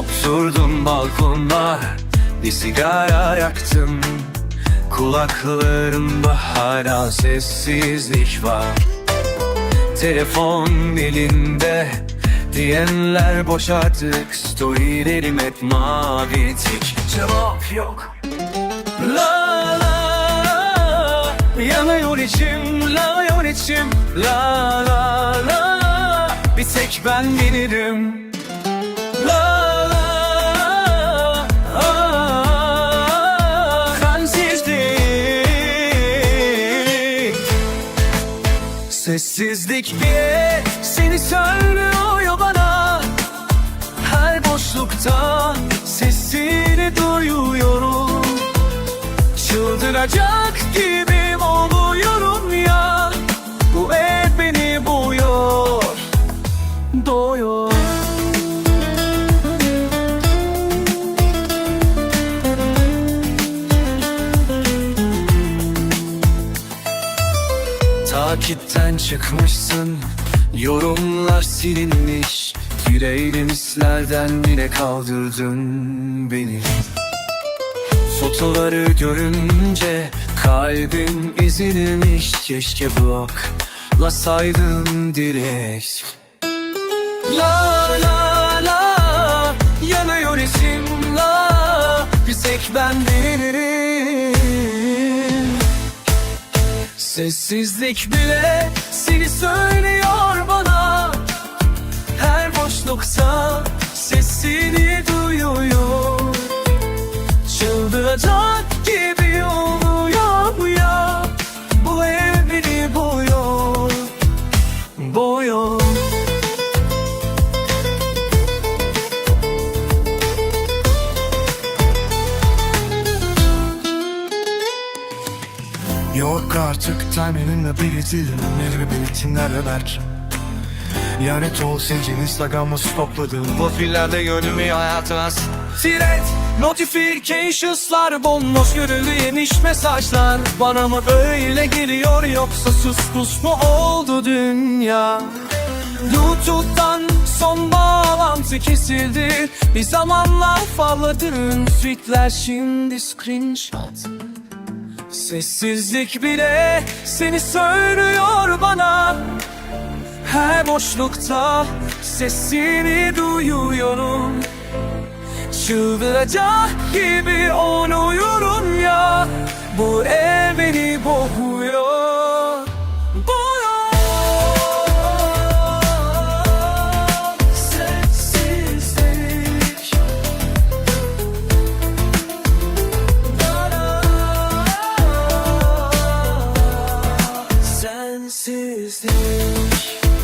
Oturdum balkonda bir sigara yaktım. Kulaklarımda hala sessizlik var. Telefon elinde Diyenler boş artık Storylerim hep mavi tik. Cevap yok. La la Yanıyor içim Yanıyor içim. La la la Bir tek ben bilirim Sessizlik bile seni söylüyor bana. Her boşlukta sesini duyuyorum. Çıldıracak gibi oluyorum ya. Bu ev beni boğuyor. Doyuyor Takipten çıkmışsın. Yorumlar silinmiş. Yüreğim hislerden bile kaldırdın beni. Fotoları görünce kalbim ezilmiş. Keşke bloklasaydım direkt. La la la yanıyor içim la Bir tek ben Sessizlik bile seni söylüyor bana. Her boşlukta sesini Yok artık timing'inle belirtilir Nerede belirtinlerle ver Lanet ol sevgin Instagram'ı stopladım Profillerde gördüğüm hayatına Siret Notifications'lar bomboş görüldü yemiş mesajlar. Bana mı öyle geliyor yoksa sus pus mu oldu dünya? Youtube'dan son bağlantı kesildi. Bir zamanlar favladığın tweetler şimdi screenshot Sessizlik bile seni söylüyor bana. Her boşlukta sesini duyuyorum. Çıldıracak gibi oluyorum ya dich.